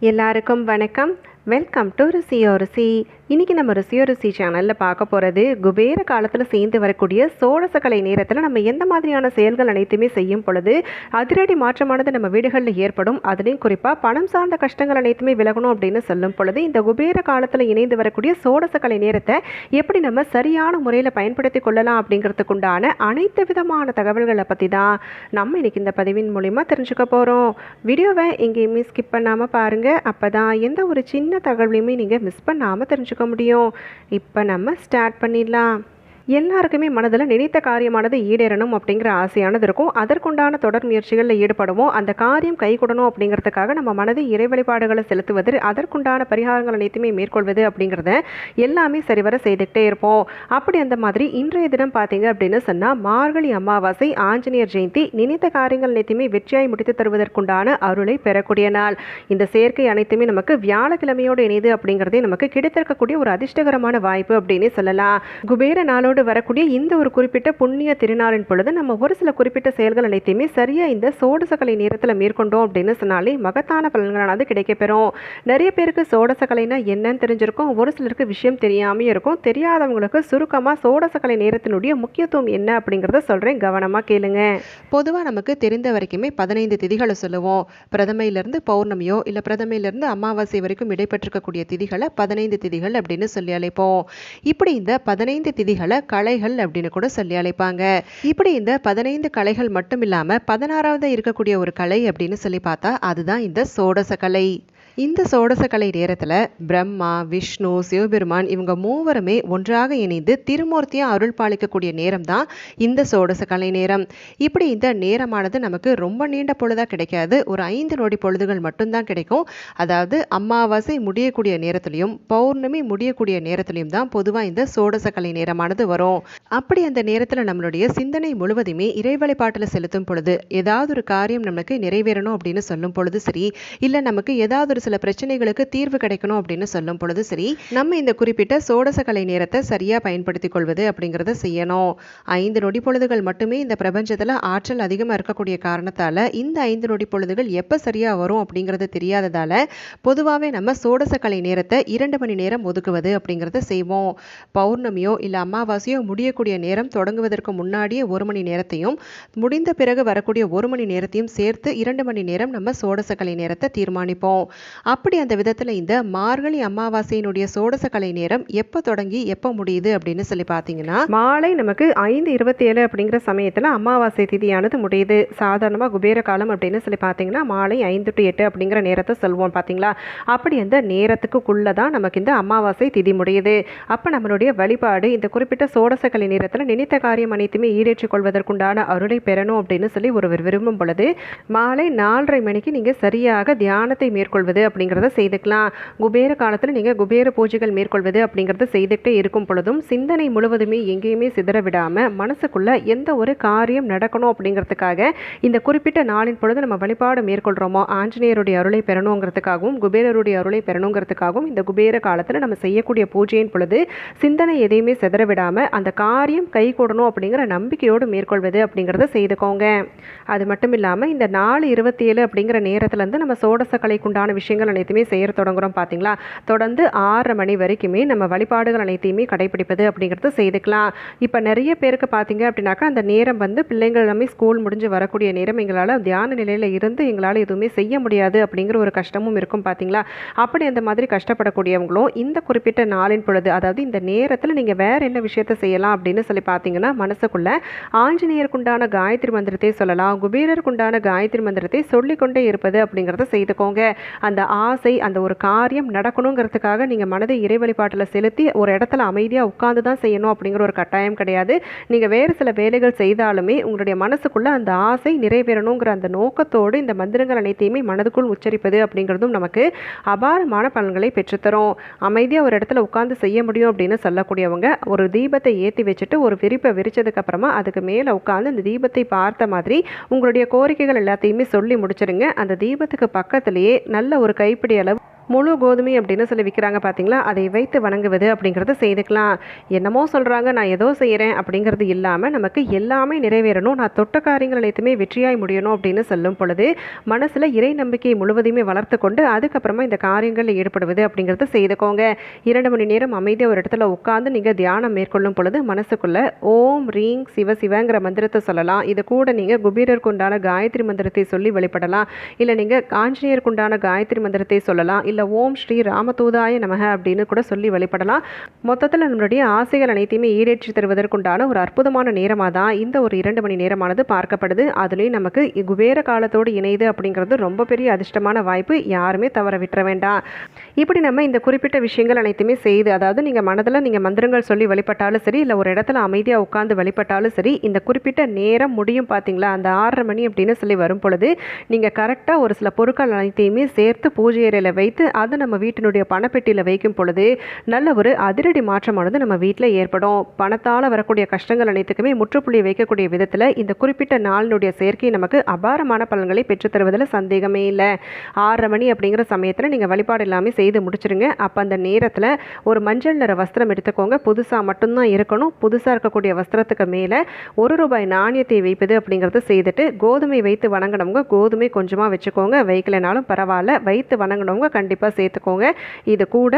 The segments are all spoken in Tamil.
எல்லாருக்கும் வணக்கம். வெல்கம் டு ருசியோ ருசி. இன்றைக்கி நம்ம ருசியோ ருசி சேனலில் பார்க்க போகிறது குபேர காலத்தில் சேர்ந்து வரக்கூடிய சோழசக்கலை நேரத்தில் நம்ம எந்த மாதிரியான செயல்கள் அனைத்துமே செய்யும் பொழுது அதிரடி மாற்றமானது நம்ம வீடுகளில் ஏற்படும். அதுலேயும் குறிப்பாக பணம் சார்ந்த கஷ்டங்கள் அனைத்துமே விலகணும் அப்படின்னு சொல்லும் பொழுது இந்த குபேர காலத்தில் இணைந்து வரக்கூடிய சோழசக்கலை நேரத்தை எப்படி நம்ம சரியான முறையில் பயன்படுத்தி கொள்ளலாம் அப்படிங்கிறதுக்குண்டான அனைத்து விதமான தகவல்களை பற்றி தான் நம்ம இன்னைக்கு இந்த பதிவின் மூலிமா தெரிஞ்சுக்க போகிறோம் வீடியோவை எங்கேயுமே ஸ்கிப் பண்ணாமல் பாருங்கள் அப்போ தான் எந்த ஒரு சின்ன தகவலையுமே நீங்கள் மிஸ் பண்ணாமல் தெரிஞ்சுக்க முடியும். இப்போ நம்ம ஸ்டார்ட் பண்ணிடலாம். எல்லாருக்குமே மனதில் நினைத்த காரியமானது ஈடேறணும் அப்படிங்கிற ஆசையானது இருக்கும். அதற்குண்டான தொடர் முயற்சிகளில் ஈடுபடுவோம். அந்த காரியம் கைகூடணும் அப்படிங்கிறதுக்காக நம்ம மனதை இறை வழிபாடுகளை செலுத்துவது அதற்குண்டான பரிகாரங்கள் அனைத்துமே மேற்கொள்வது அப்படிங்கிறத எல்லாமே சரிவர செய்துக்கிட்டே இருப்போம். அப்படி அந்த மாதிரி இன்றைய தினம் பார்த்தீங்க அப்படின்னு சொன்னால் மார்கழி அமாவாசை ஆஞ்சநேயர் ஜெயந்தி நினைத்த காரியங்கள் அனைத்துமே வெற்றியாய் முடித்து தருவதற்குண்டான அருளை பெறக்கூடிய நாள். இந்த சேர்க்கை அனைத்துமே நமக்கு வியாழக்கிழமையோடு இணைது அப்படிங்கிறதே நமக்கு கிடைத்திருக்கக்கூடிய ஒரு அதிர்ஷ்டகரமான வாய்ப்பு அப்படின்னு சொல்லலாம். குபேர நாளோடு வரக்கூடிய இந்த ஒரு குறிப்பிட்ட புண்ணிய திருநாளின் பொழுது நம்ம ஒரு சில குறிப்பிட்ட செயல்கள் அனைத்தையுமே சரியாக இந்த சோடசக்கலை நேரத்தில் மேற்கொண்டோம் அப்படின்னு சொன்னாலே மகத்தான பலன்களானது கிடைக்கப்பெறும். நிறைய பேருக்கு சோடசக்கலைனா என்னன்னு தெரிஞ்சிருக்கும். ஒரு சிலருக்கு விஷயம் தெரியாமையும் இருக்கும். தெரியாதவங்களுக்கு சுருக்கமாக சோடசக்கலை நேரத்தினுடைய முக்கியத்துவம் என்ன அப்படிங்கிறத சொல்கிறேன் கவனமாக கேளுங்க. பொதுவாக நமக்கு தெரிந்த வரைக்குமே பதினைந்து திதிகளை சொல்லுவோம். பிரதமையிலிருந்து பௌர்ணமியோ இல்லை பிரதமையிலிருந்து அமாவாசை வரைக்கும் இடைப்பெற்றிருக்கக்கூடிய திதிகளை பதினைந்து திதிகள் அப்படின்னு சொல்லி அழைப்போம். இப்படி இந்த பதினைந்து திதிகளை கலைகள் அப்படின்னு கூட சொல்லி அழைப்பாங்க. இப்படி இந்த பதினைந்து கலைகள் மட்டும் இல்லாமல் பதினாறாவது இருக்கக்கூடிய ஒரு கலை அப்படின்னு சொல்லி பார்த்தா அதுதான் இந்த சோடச கலை. இந்த சோடசக்கலை நேரத்தில் பிரம்மா விஷ்ணு சிவபெருமான் இவங்க மூவருமே ஒன்றாக இணைந்து திருமூர்த்தியாக அருள் பாலிக்கக்கூடிய நேரம் தான் இந்த சோடசக்கலை நேரம். இப்படி இந்த நேரமானது நமக்கு ரொம்ப நீண்ட பொழுதாக கிடைக்காது. ஒரு ஐந்து நொடி பொழுதுகள் மட்டும்தான் கிடைக்கும். அதாவது அமாவாசை முடியக்கூடிய நேரத்துலையும் பௌர்ணமி முடியக்கூடிய நேரத்திலையும் தான் பொதுவாக இந்த சோடசக்கலை நேரமானது வரும். அப்படி அந்த நேரத்தில் நம்மளுடைய சிந்தனை முழுவதுமே இறை வழிபாட்டில் செலுத்தும் பொழுது ஏதாவது ஒரு காரியம் நமக்கு நிறைவேறணும் அப்படின்னு சொல்லும் பொழுது சரி இல்லை நமக்கு ஏதாவது ஒரு சில பிரச்சனைகளுக்கு தீர்வு கிடைக்கணும் அப்படின்னு சொல்லும் பொழுது சரி நம்ம இந்த குறிப்பிட்ட சோடச கலை நேரத்தை சரியாக பயன்படுத்தி கொள்வது அப்படிங்கிறத செய்யணும். ஐந்து நொடி பொழுதுகள் மட்டுமே இந்த பிரபஞ்சத்தில் ஆற்றல் அதிகமாக இருக்கக்கூடிய காரணத்தால் இந்த ஐந்து நொடி பொழுதுகள் எப்போ சரியாக வரும் அப்படிங்கிறது தெரியாததால் பொதுவாகவே நம்ம சோடச கலை நேரத்தை இரண்டு மணி நேரம் ஒதுக்குவது அப்படிங்கிறத செய்வோம். பௌர்ணமியோ இல்லை அமாவாசையோ முடியக்கூடிய நேரம் தொடங்குவதற்கு முன்னாடியே ஒரு மணி நேரத்தையும் முடிந்த பிறகு வரக்கூடிய ஒரு மணி நேரத்தையும் சேர்த்து இரண்டு மணி நேரம் நம்ம சோடச கலை நேரத்தை தீர்மானிப்போம். அப்படி அந்த விதத்தில் இந்த மார்கழி அமாவாசையினுடைய சோடச கலை நேரம் எப்போ தொடங்கி எப்போ முடியுது அப்படின்னு சொல்லி பார்த்தீங்கன்னா மாலை நமக்கு ஐந்து இருபத்தி ஏழு அப்படிங்கிற சமயத்தில் அமாவாசை திதியானது முடியுது. சாதாரணமாக குபேர காலம் அப்படின்னு சொல்லி பார்த்தீங்கன்னா மாலை ஐந்து டு எட்டு அப்படிங்கிற நேரத்தை சொல்வோம் பார்த்தீங்களா அப்படி அந்த நேரத்துக்குள்ளே தான் நமக்கு இந்த அமாவாசை திதி முடியுது. அப்போ நம்மளுடைய வழிபாடு இந்த குறிப்பிட்ட சோடச கலை நேரத்தில் நினைத்த காரியம் அனைத்துமே ஈடேற்றிக் கொள்வதற்குண்டான அருளை பெறணும் அப்படின்னு சொல்லி ஒருவர் விரும்பும் பொழுது மாலை நாலரை மணிக்கு நீங்கள் சரியாக தியானத்தை மேற்கொள்வது அப்படிங்கிறத செய்துக்கலாம். குபேர காலத்தில் நீங்கள் குபேர பூஜைகள் மேற்கொள்வது அப்படிங்கிறத செய்துக்கிட்டே இருக்கும் பொழுதும் சிந்தனை முழுவதுமே எங்கேயுமே சிதற விடாமல் மனசுக்குள்ள எந்த ஒரு காரியம் நடக்கணும் அப்படிங்கிறதுக்காக இந்த குறிப்பிட்ட நாளின் பொழுது நம்ம வழிபாடு மேற்கொள்கிறோமோ ஆஞ்சநேயருடைய அருளை பெறணுங்கிறதுக்காகவும் குபேரருடைய அருளை பெறணுங்கிறதுக்காகவும் இந்த குபேர காலத்தில் நம்ம செய்யக்கூடிய பூஜையின் பொழுது சிந்தனை எதையுமே சிதற விடாமல் அந்த காரியம் கை கூடணும் அப்படிங்கிற நம்பிக்கையோடு மேற்கொள்வது அப்படிங்கிறத செய்துக்கோங்க. அது மட்டும் இல்லாமல் இந்த நாலு இருபத்தி ஏழு அப்படிங்கிற நேரத்துலேருந்து நம்ம சோடச கலைக்குண்டான விஷயங்கள் அனைத்துமே செய்ய தொடங்குறோம் பார்த்தீங்களா தொடர்ந்து ஆறரை மணி வரைக்குமே நம்ம வழிபாடுகள் அனைத்தையுமே கடைபிடிப்பது அப்படிங்கிறது செய்துக்கலாம். இப்போ நிறைய பேருக்கு பார்த்தீங்க அப்படின்னாக்கா அந்த நேரம் வந்து பிள்ளைங்கள் எல்லாமே ஸ்கூல் முடிஞ்சு வரக்கூடிய நேரம் எங்களால் தியான நிலையில் இருந்து எங்களால் எதுவுமே செய்ய முடியாது அப்படிங்கிற ஒரு கஷ்டமும் இருக்கும் பார்த்தீங்களா அப்படி அந்த மாதிரி கஷ்டப்படக்கூடியவங்களும் இந்த குறிப்பிட்ட நாளின் பொழுது அதாவது இந்த நேரத்தில் நீங்கள் வேறு என்ன விஷயத்த செய்யலாம் அப்படின்னு சொல்லி பார்த்தீங்கன்னா மனசுக்குள்ள ஆஞ்சநேயருக்குண்டான காயத்ரி மந்திரத்தை சொல்லலாம் குபேரருக்குண்டான காயத்ரி மந்திரத்தை சொல்லிக்கொண்டே இருப்பது அப்படிங்கிறத செய்துக்கோங்க. அந்த அந்த ஆசை அந்த ஒரு காரியம் நடக்கணுங்கிறதுக்காக நீங்கள் மனதை இறை வழிபாட்டில் செலுத்தி ஒரு இடத்துல அமைதியாக உட்காந்து தான் செய்யணும் அப்படிங்கிற ஒரு கட்டாயம் கிடையாது. நீங்கள் வேறு சில வேலைகள் செய்தாலுமே உங்களுடைய மனசுக்குள்ள அந்த ஆசை நிறைவேறணுங்கிற அந்த நோக்கத்தோடு இந்த மந்திரங்கள் அனைத்தையுமே மனதுக்குள் உச்சரிப்பது அப்படிங்கிறதும் நமக்கு அபாரமான பலன்களை பெற்றுத்தரும். அமைதியாக ஒரு இடத்துல உட்காந்து செய்ய முடியும் அப்படின்னு சொல்லக்கூடியவங்க ஒரு தீபத்தை ஏற்றி வச்சுட்டு ஒரு விரிப்பை விரிச்சதுக்கு அப்புறமா அதுக்கு மேலே உட்காந்து அந்த தீபத்தை பார்த்த மாதிரி உங்களுடைய கோரிக்கைகள் எல்லாத்தையுமே சொல்லி முடிச்சிருங்க அந்த தீபத்துக்கு பக்கத்திலேயே நல்ல ஒரு கைப்பிடி அளவு முழு கோதுமை அப்படின்னு சொல்லி விற்கிறாங்க பார்த்தீங்களா அதை வைத்து வணங்குவது அப்படிங்கிறத செய்துக்கலாம். என்னமோ சொல்கிறாங்க நான் ஏதோ செய்கிறேன் அப்படிங்கிறது இல்லாமல் நமக்கு எல்லாமே நிறைவேறணும். நான் தொட்ட காரியங்கள் அனைத்துமே வெற்றியாய் முடியணும் அப்படின்னு சொல்லும் பொழுது மனசில் இறை நம்பிக்கையை முழுவதையுமே வளர்த்து கொண்டு அதுக்கப்புறமா இந்த காரியங்களில் ஈடுபடுவது அப்படிங்கிறத செய்துக்கோங்க. இரண்டு மணி நேரம் அமைதியாக ஒரு இடத்துல உட்காந்து நீங்கள் தியானம் மேற்கொள்ளும் பொழுது மனசுக்குள்ளே ஓம் ரீங் சிவ சிவங்கிற மந்திரத்தை சொல்லலாம். இது கூட நீங்கள் குபீரருக்கு உண்டான காயத்ரி மந்திரத்தை சொல்லி வெளிப்படலாம். இல்லை நீங்கள் ஆஞ்சநேயருக்கு உண்டான காயத்ரி மந்திரத்தை சொல்லலாம். இல்லை ஓம் ஸ்ரீ ராமதூதாய நமக அப்படின்னு கூட சொல்லி வழிபடலாம். மொத்தத்தில் நம்மளுடைய ஆசைகள் அனைத்தையுமே ஈடேற்றி தருவதற்குண்டான ஒரு அற்புதமான நேரமாக தான் இந்த ஒரு இரண்டு மணி நேரமானது பார்க்கப்படுது. அதுலேயும் நமக்கு குபேர காலத்தோடு இணையுது அப்படிங்கிறது ரொம்ப பெரிய அதிர்ஷ்டமான வாய்ப்பு. யாருமே தவற விட்டுற வேண்டாம். இப்படி நம்ம இந்த குறிப்பிட்ட விஷயங்கள் அனைத்துமே செய்து அதாவது நீங்கள் மனதில் நீங்கள் மந்திரங்கள் சொல்லி வழிபட்டாலும் சரி இல்லை ஒரு இடத்துல அமைதியாக உட்காந்து வழிபட்டாலும் சரி இந்த குறிப்பிட்ட நேரம் முடியும் பார்த்தீங்களா அந்த ஆறரை மணி அப்படின்னு சொல்லி வரும் பொழுது நீங்கள் கரெக்டாக ஒரு சில பொருட்கள் அனைத்தையுமே சேர்த்து பூஜை அறையில் வைத்து அதை நம்ம வீட்டினுடைய பணப்பெட்டியில் வைக்கும் பொழுது நல்ல ஒரு அதிரடி மாற்றமானது நம்ம வீட்டில் ஏற்படும். பணத்தால் வரக்கூடிய கஷ்டங்கள் அனைத்துக்குமே முற்றுப்புள்ளி வைக்கக்கூடிய விதத்தில் இந்த குறிப்பிட்ட நாளினுடைய சேர்க்கை நமக்கு அபாரமான பலன்களை பெற்றுத்தருவதில் சந்தேகமே இல்லை. ஆறரை மணி அப்படிங்கிற சமயத்தில் நீங்கள் வழிபாடு எல்லாமே செய்து முடிச்சிருங்க. அப்போ அந்த நேரத்தில் ஒரு மஞ்சள் நிற வஸ்திரம் எடுத்துக்கோங்க. புதுசாக மட்டும்தான் இருக்கணும். புதுசாக இருக்கக்கூடிய வஸ்திரத்துக்கு மேலே ஒரு ரூபாய் நாணயத்தை வைப்பது அப்படிங்கிறத செய்துட்டு கோதுமை வைத்து வணங்கினவங்க கோதுமை கொஞ்சமாக வச்சுக்கோங்க. வைக்கலைனாலும் பரவாயில்ல. வைத்து வணங்கினவங்க கண்டிப்பாக சேர்த்துக்கோங்க. இது கூட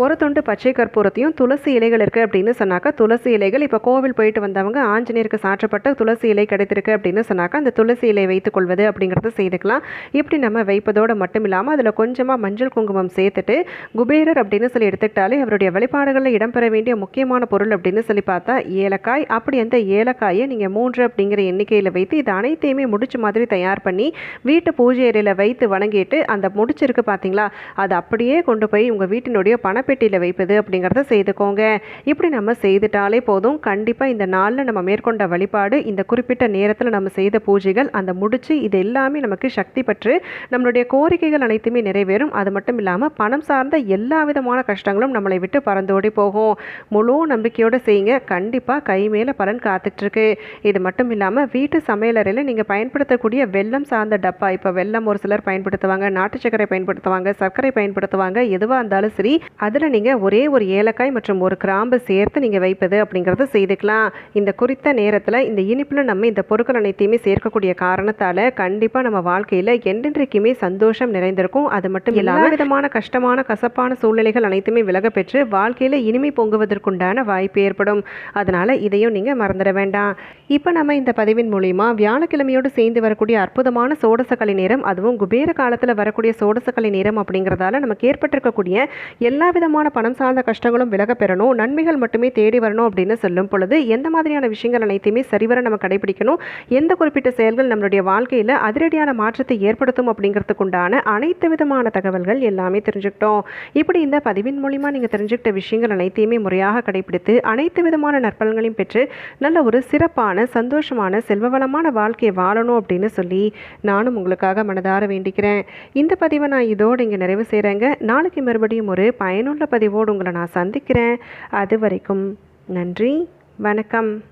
ஒரு துண்டு பச்சை கற்பூரத்தையும் துளசி இலைகள் இருக்குது அப்படின்னு சொன்னாக்கா துளசி இலைகள் இப்போ கோவில் போயிட்டு வந்தவங்க ஆஞ்சநேயருக்கு சாற்றப்பட்ட துளசி இலை கிடைத்திருக்கு அப்படின்னு சொன்னாக்கா அந்த துளசி இலை வைத்துக் கொள்வது அப்படிங்கிறத செய்துக்கலாம். இப்படி நம்ம வைப்பதோடு மட்டும் இல்லாமல் அதில் கொஞ்சமாக மஞ்சள் குங்குமம் சேர்த்துட்டு குபேரர் அப்படின்னு சொல்லி எடுத்துக்கிட்டாலே அவருடைய வழிபாடுகளில் இடம்பெற வேண்டிய முக்கியமான பொருள் அப்படின்னு சொல்லி பார்த்தா ஏலக்காய். அப்படி அந்த ஏலக்காயை நீங்கள் மூன்று அப்படிங்கிற எண்ணிக்கையில் வைத்து இது அனைத்தையுமே முடிச்ச மாதிரி தயார் பண்ணி வீட்டு பூஜை அறையில் வைத்து வணங்கிட்டு அந்த முடிச்சிருக்கு பார்த்தீங்களா அது அப்படியே கொண்டு போய் உங்கள் வீட்டினுடைய மரப்பெட்டியில் வைப்பது அப்படிங்கிறத செய்துக்கோங்க. இப்படி நம்ம செய்துட்டாலே போதும். கண்டிப்பாக இந்த நாளில் நம்ம மேற்கொண்ட வழிபாடு இந்த குறிப்பிட்ட நேரத்தில் நம்ம செய்த பூஜைகள் அந்த முடிச்சு இது எல்லாமே நமக்கு சக்தி பெற்று நம்மளுடைய கோரிக்கைகள் அனைத்துமே நிறைவேறும். அது மட்டும் இல்லாமல் பணம் சார்ந்த எல்லா விதமான கஷ்டங்களும் நம்மளை விட்டு பறந்தோடி போகும். முழு நம்பிக்கையோடு செய்யுங்க. கண்டிப்பாக கை மேலே பலன் காத்துட்ருக்கு. இது மட்டும் இல்லாமல் வீட்டு சமையலறையில் நீங்கள் பயன்படுத்தக்கூடிய வெள்ளம் சார்ந்த டப்பா இப்போ வெள்ளம் ஒரு சிலர் பயன்படுத்துவாங்க நாட்டு சர்க்கரை பயன்படுத்துவாங்க சர்க்கரை பயன்படுத்துவாங்க எதுவாக இருந்தாலும் சரி அதில் நீங்கள் ஒரே ஒரு ஏலக்காய் மற்றும் ஒரு கிராம்பு சேர்த்து நீங்கள் வைப்பது அப்படிங்கிறத செய்துக்கலாம். இந்த குறித்த நேரத்தில் இந்த இனிப்பில் நம்ம இந்த பொருட்கள் அனைத்தையுமே சேர்க்கக்கூடிய காரணத்தால் கண்டிப்பாக நம்ம வாழ்க்கையில் என்றென்றைக்குமே சந்தோஷம் நிறைந்திருக்கும். அது மட்டும் இல்லாமல் விதமான கஷ்டமான கசப்பான சூழ்நிலைகள் அனைத்துமே விலக பெற்று வாழ்க்கையில் இனிமை பொங்குவதற்குண்டான வாய்ப்பு ஏற்படும். அதனால் இதையும் நீங்கள் மறந்துட வேண்டாம். இப்போ நம்ம இந்த பதிவின் மூலிமா வியாழக்கிழமையோடு சேர்ந்து வரக்கூடிய அற்புதமான சோடசக்கலை நேரம் அதுவும் குபேர காலத்தில் வரக்கூடிய சோடசக்கலை நேரம் அப்படிங்கிறதால நமக்கு ஏற்பட்டிருக்கக்கூடிய எல்லா விதமான பணம் சார்ந்த கஷ்டங்களும் விலக பெறணும். நன்மைகள் மட்டுமே தேடி வரணும் அப்படின்னு சொல்லும் பொழுது எந்த மாதிரியான விஷயங்கள் அனைத்தையுமே சரிவர நம்ம கடைபிடிக்கணும். எந்த குறிப்பிட்ட செயல்கள் நம்மளுடைய வாழ்க்கையில் அதிரடியான மாற்றத்தை ஏற்படுத்தும் அப்படிங்கிறதுக்குண்டான அனைத்து விதமான தகவல்கள் எல்லாமே தெரிஞ்சுக்கிட்டோம். இப்படி இந்த பதிவின் மூலிமா நீங்கள் தெரிஞ்சுக்கிட்ட விஷயங்கள் அனைத்தையுமே முறையாக கடைபிடித்து அனைத்து விதமான நற்பலன்களையும் பெற்று நல்ல ஒரு சிறப்பான சந்தோஷமான செல்வவளமான வாழ்க்கையை வாழணும் அப்படின்னு சொல்லி நானும் உங்களுக்காக மனதார வேண்டிக்கிறேன். இந்த பதிவை நான் இதோடு இங்கே நிறைவு செய்கிறேங்க நாளைக்கு மறுபடியும் ஒரு பயன் பயனுள்ள பதிவோடு உங்களை நான் சந்திக்கிறேன். அது வரைக்கும் நன்றி வணக்கம்.